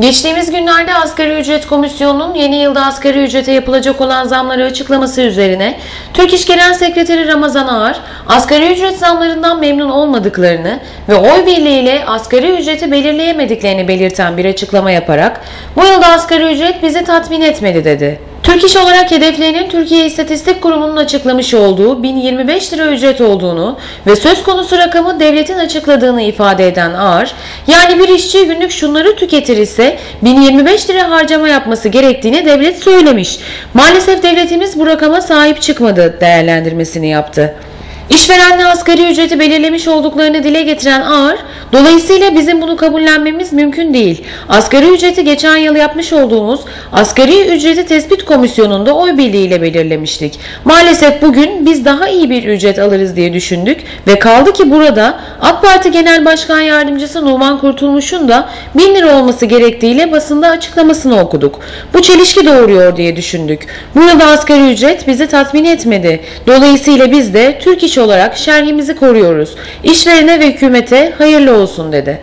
Geçtiğimiz günlerde Asgari Ücret Komisyonu'nun yeni yılda asgari ücrete yapılacak olan zamları açıklaması üzerine Türk İş Genel Sekreteri Ramazan Ağar, asgari ücret zamlarından memnun olmadıklarını ve oy birliğiyle asgari ücreti belirleyemediklerini belirten bir açıklama yaparak bu yılda asgari ücret bizi tatmin etmedi dedi. Türk İş olarak hedeflerinin Türkiye İstatistik Kurumu'nun açıklamış olduğu 1025 lira ücret olduğunu ve söz konusu rakamı devletin açıkladığını ifade eden Ağar, yani bir işçi günlük şunları tüketir ise 1025 lira harcama yapması gerektiğini devlet söylemiş. Maalesef devletimiz bu rakama sahip çıkmadı değerlendirmesini yaptı. İşverenle asgari ücreti belirlemiş olduklarını dile getiren Ağar, dolayısıyla bizim bunu kabullenmemiz mümkün değil. Asgari ücreti geçen yıl yapmış olduğumuz asgari ücreti tespit komisyonunda oy birliğiyle belirlemiştik. Maalesef bugün biz daha iyi bir ücret alırız diye düşündük ve kaldı ki burada AK Parti Genel Başkan Yardımcısı Numan Kurtulmuş'un da 1000 lira olması gerektiğiyle basında açıklamasını okuduk. Bu çelişki doğuruyor diye düşündük. Bu yılda asgari ücret bizi tatmin etmedi. Dolayısıyla biz de Türk İş olarak şerhimizi koruyoruz. İşverene ve hükümete hayırlı olsun dedi.